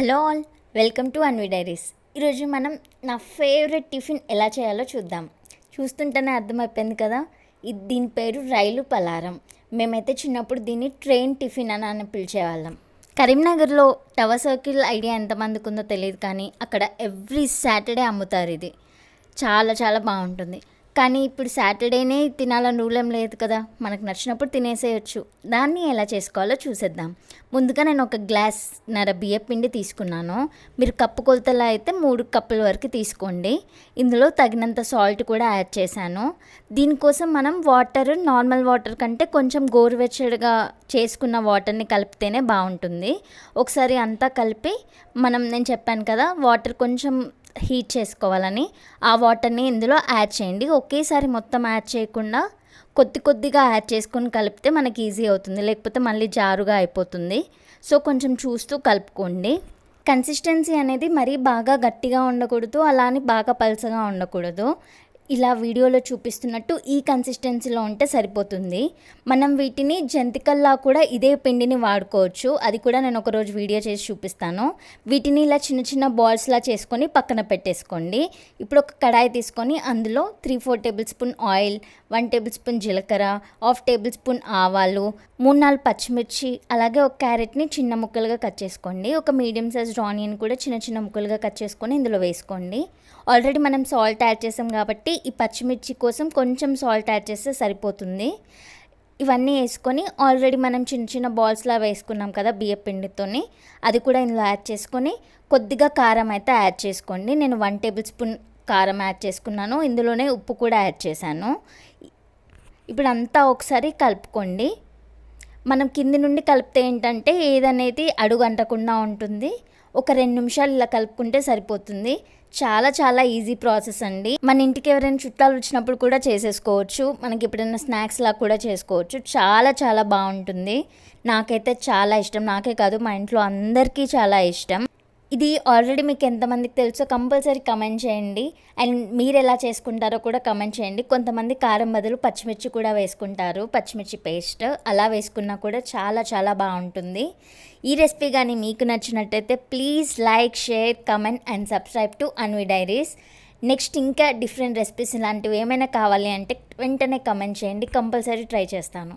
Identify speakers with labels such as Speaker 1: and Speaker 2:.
Speaker 1: Hello all welcome to Anvi diaries. ఈరోజు మనం నా ఫేవరెట్ టిఫిన్ ఎలా చేయాలో చూద్దాం. చూస్తుంటేనే అర్థమైపోయింది కదా ఇది దీని పేరు రైలు పలారం. మేమైతే చిన్నప్పుడు దీన్ని ట్రైన్ టిఫిన్ అని అని పిలిచేవాళ్ళం. కరీంనగర్లో టవర్ సర్కిల్ ఐడియా ఎంతమందికి ఉందో తెలియదు కానీ అక్కడ ఎవ్రీ సాటర్డే అమ్ముతారు ఇది. చాలా చాలా బాగుంటుంది. కానీ ఇప్పుడు సాటర్డేనే తినాలని రూల్ ఏం లేదు కదా. మనకు నచ్చినప్పుడు తినేసేయచ్చు. దాన్ని ఎలా చేసుకోవాలో చూసేద్దాం. ముందుగా నేను ఒక గ్లాస్ నర బియ్య పిండి తీసుకున్నాను. మీరు కప్పు కొలతలా అయితే మూడు కప్పుల వరకు తీసుకోండి. ఇందులో తగినంత సాల్ట్ కూడా యాడ్ చేశాను. దీనికోసం మనం వాటర్ నార్మల్ వాటర్ కంటే కొంచెం గోరువెచ్చడిగా చేసుకున్న వాటర్ని కలిపితేనే బాగుంటుంది. ఒకసారి అంతా కలిపి మనం నేను చెప్పాను కదా వాటర్ కొంచెం హీట్ చేసుకోవాలని ఆ వాటర్ని ఇందులో యాడ్ చేయండి. ఒకేసారి మొత్తం యాడ్ చేయకుండా కొద్ది కొద్దిగా యాడ్ చేసుకొని కలిపితే మనకి ఈజీ అవుతుంది. లేకపోతే మళ్ళీ జారుగా అయిపోతుంది. సో కొంచెం చూస్తూ కలుపుకోండి. కన్సిస్టెన్సీ అనేది మరీ బాగా గట్టిగా ఉండకూడదు. అలా అని బాగా పలసగా ఉండకూడదు. ఇలా వీడియోలో చూపిస్తున్నట్టు ఈ కన్సిస్టెన్సీలో ఉంటే సరిపోతుంది. మనం వీటిని జంతికల్లా కూడా ఇదే పిండిని వాడుకోవచ్చు. అది కూడా నేను ఒకరోజు వీడియో చేసి చూపిస్తాను. వీటిని ఇలా చిన్న చిన్న బాల్స్లా చేసుకొని పక్కన పెట్టేసుకోండి. ఇప్పుడు ఒక కడాయి తీసుకొని అందులో three four tablespoon oil one tablespoon జీలకర్ర హాఫ్ టేబుల్ స్పూన్ ఆవాలు మూడు నాలుగు పచ్చిమిర్చి అలాగే ఒక క్యారెట్ని చిన్న ముక్కలుగా కట్ చేసుకోండి. ఒక మీడియం సైజ్ ఆనియన్ కూడా చిన్న చిన్న ముక్కలుగా కట్ చేసుకొని ఇందులో వేసుకోండి. ఆల్రెడీ మనం సాల్ట్ యాడ్ చేసాం కాబట్టి ఈ పచ్చిమిర్చి కోసం కొంచెం సాల్ట్ యాడ్ చేస్తే సరిపోతుంది. ఇవన్నీ వేసుకొని ఆల్రెడీ మనం చిన్న చిన్న బాల్స్లా వేసుకున్నాం కదా బియ్య పిండితోని అది కూడా ఇందులో యాడ్ చేసుకొని కొద్దిగా కారం అయితే యాడ్ చేసుకోండి. నేను వన్ టేబుల్ స్పూన్ కారం యాడ్ చేసుకున్నాను. ఇందులోనే ఉప్పు కూడా యాడ్ చేశాను. ఇప్పుడు అంతా ఒకసారి కలుపుకోండి. మనం కింది నుండి కలిపితే ఏంటంటే ఏదనేది అడుగు అంటకుండా ఉంటుంది. ఒక రెండు నిమిషాలు ఇలా కలుపుకుంటే సరిపోతుంది. చాలా చాలా ఈజీ ప్రాసెస్ అండి. మన ఇంటికి ఎవరైనా చుట్టాలు వచ్చినప్పుడు కూడా చేసేసుకోవచ్చు. మనకి ఎప్పుడైనా స్నాక్స్ లా కూడా చేసుకోవచ్చు. చాలా చాలా బాగుంటుంది. నాకైతే చాలా ఇష్టం. నాకే కాదు మా ఇంట్లో అందరికీ చాలా ఇష్టం. ఇది ఆల్రెడీ మీకు ఎంతమందికి తెలుసో కంపల్సరీ కమెంట్ చేయండి. అండ్ మీరు ఎలా చేసుకుంటారో కూడా కమెంట్ చేయండి. కొంతమంది కారం బదులు పచ్చిమిర్చి కూడా వేసుకుంటారు. పచ్చిమిర్చి పేస్ట్ అలా వేసుకున్నా కూడా చాలా చాలా బాగుంటుంది. ఈ రెసిపీ కానీ మీకు నచ్చినట్టయితే please like share comment and subscribe to Anvi diaries next ఇంకా డిఫరెంట్ రెసిపీస్ ఇలాంటివి ఏమైనా కావాలి అంటే వెంటనే కమెంట్ చేయండి. కంపల్సరీ ట్రై చేస్తాను.